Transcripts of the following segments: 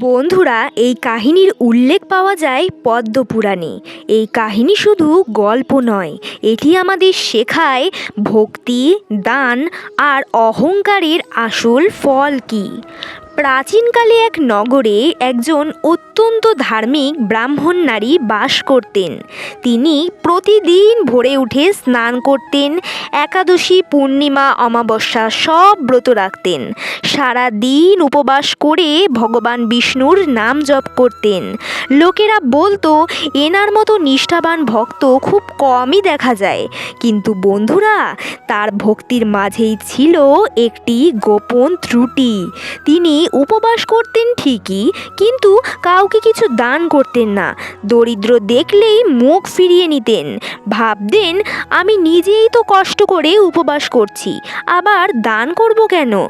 বন্ধুরা, এই কাহিনীর উল্লেখ পাওয়া যায় পদ্মপুরাণে। এই কাহিনী শুধু গল্প নয়, এটি আমাদের শেখায় ভক্তি, দান আর অহংকারের আসল ফল কী। প্রাচীনকালে এক নগরে একজন অত্যন্ত ধার্মিক ব্রাহ্মণ নারী বাস করতেন। তিনি প্রতিদিন ভোরে উঠে স্নান করতেন, একাদশী, পূর্ণিমা, অমাবস্যা সব ব্রত রাখতেন। সারা দিন উপবাস করে ভগবান বিষ্ণুর নাম জপ করতেন। লোকেরা বলতো, এনার মতো নিষ্ঠাবান ভক্ত খুব কমই দেখা যায়। কিন্তু বন্ধুরা, তার ভক্তির মাঝেই ছিল একটি গোপন ত্রুটি। তিনি উপবাস করতেন ঠিকই, কিন্তু কাউকে কিছু দান করতেন না। দরিদ্র দেখলেই মুখ ফিরিয়ে নিতেন। ভাবতেন, আমি নিজেই তো কষ্ট করে উপবাস করছি, আবার দান করব কেন?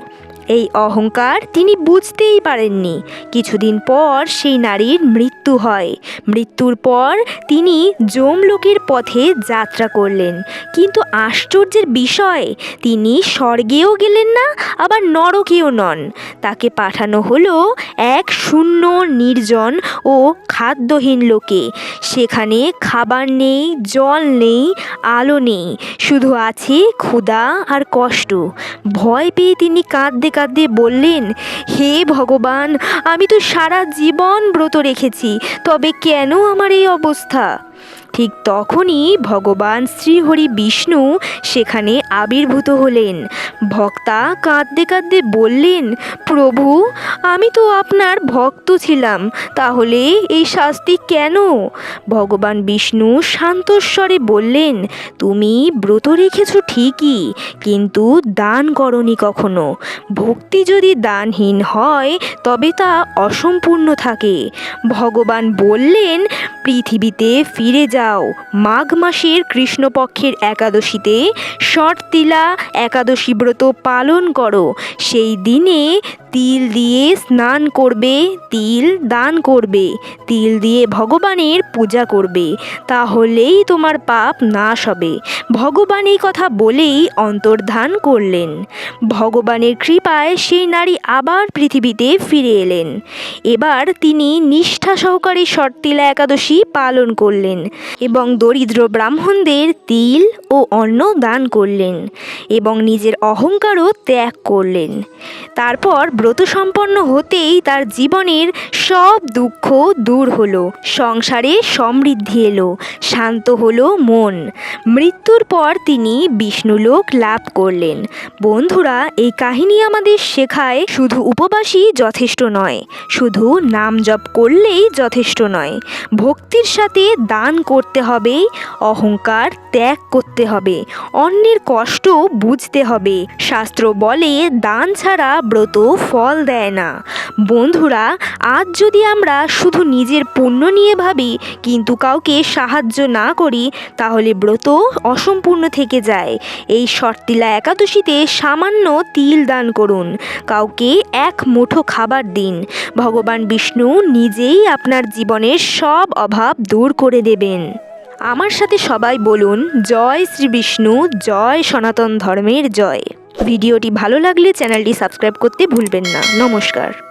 এই অহংকার তিনি বুঝতেই পারেননি। কিছুদিন পর সেই নারীর মৃত্যু হয়। মৃত্যুর পর তিনি যমলোকের পথে যাত্রা করলেন। কিন্তু আশ্চর্যের বিষয়, তিনি স্বর্গেও গেলেন না, আবার নরকেও নন। তাকে পাঠানো হলো এক শূন্য নির্জন ও খাদ্যহীন লোকে। সেখানে খাবার নেই, জল নেই, আলো নেই। শুধু আছে ক্ষুধা আর কষ্ট। ভয় পেয়ে তিনি কাঁদতে কাঁদতে বললেন, হে ভগবান, আমি তো সারা জীবন ব্রত রেখেছি, তবে কেন আমার এই অবস্থা? ঠিক তখনই ভগবান শ্রীহরি বিষ্ণু সেখানে আবির্ভূত হলেন। ভক্তা কাঁদতে কাঁদতে বললেন, প্রভু, আমি তো আপনার ভক্ত ছিলাম, তাহলে এই শাস্তি কেন? ভগবান বিষ্ণু শান্তস্বরে বললেন, তুমি ব্রত রেখেছ ঠিকই, কিন্তু দান করনি কখনো। ভক্তি যদি দানহীন হয়, তবে তা অসম্পূর্ণ থাকে। ভগবান বললেন, পৃথিবীতে ফিরে যাও মাঘ মাসের কৃষ্ণপক্ষের একাদশীতে শর্তিলা একাদশী ব্রত পালন করো। সেই দিনে তিল দিয়ে স্নান করবে, তিল দান করবে, তিল দিয়ে ভগবানের পূজা করবে, তাহলেই তোমার পাপ নাশ হবে। ভগবান এই কথা বলেই অন্তর্ধান করলেন। ভগবানের কৃপায় সেই নারী আবার পৃথিবীতে ফিরে এলেন। এবার তিনি নিষ্ঠা সহকারে শর্তিলা একাদশী পালন করলেন এবং দরিদ্র ব্রাহ্মণদের তিল ও অন্ন দান করলেন এবং নিজের অহংকারও ত্যাগ করলেন। তারপর ব্রত সম্পন্ন হতেই তার জীবনের সব দুঃখ দূর হলো, সংসারে সমৃদ্ধি এলো, শান্ত হলো মন। মৃত্যুর পর তিনি বিষ্ণুলোক লাভ করলেন। বন্ধুরা, এই কাহিনী আমাদের শেখায় শুধু উপবাসই যথেষ্ট নয়, শুধু নাম জপ করলেই যথেষ্ট নয়। ভক্তির সাথে দান করতে হবে, অহংকার ত্যাগ করতে হবে। অন্যের কষ্ট বুঝতে হবে। শাস্ত্র বলে, দান ছাড়া ব্রত ফল দেয় না। বন্ধুরা, আজ যদি আমরা শুধু নিজের পুণ্য নিয়ে ভাবি, কিন্তু কাউকে সাহায্য না করি, তাহলে ব্রত অসম্পূর্ণ থেকে যায়। এই শর্তিলা একাদশীতে সামান্য তিল দান করুন। কাউকে এক মুঠো খাবার দিন। ভগবান বিষ্ণু নিজেই আপনার জীবনের সব অভাব দূর করে দেবেন। আমার সাথে সবাই বলুন, জয় শ্রী বিষ্ণু, জয় সনাতন ধর্মের জয়। ভিডিওটি ভালো লাগলে চ্যানেলটি সাবস্ক্রাইব করতে ভুলবেন না। নমস্কার।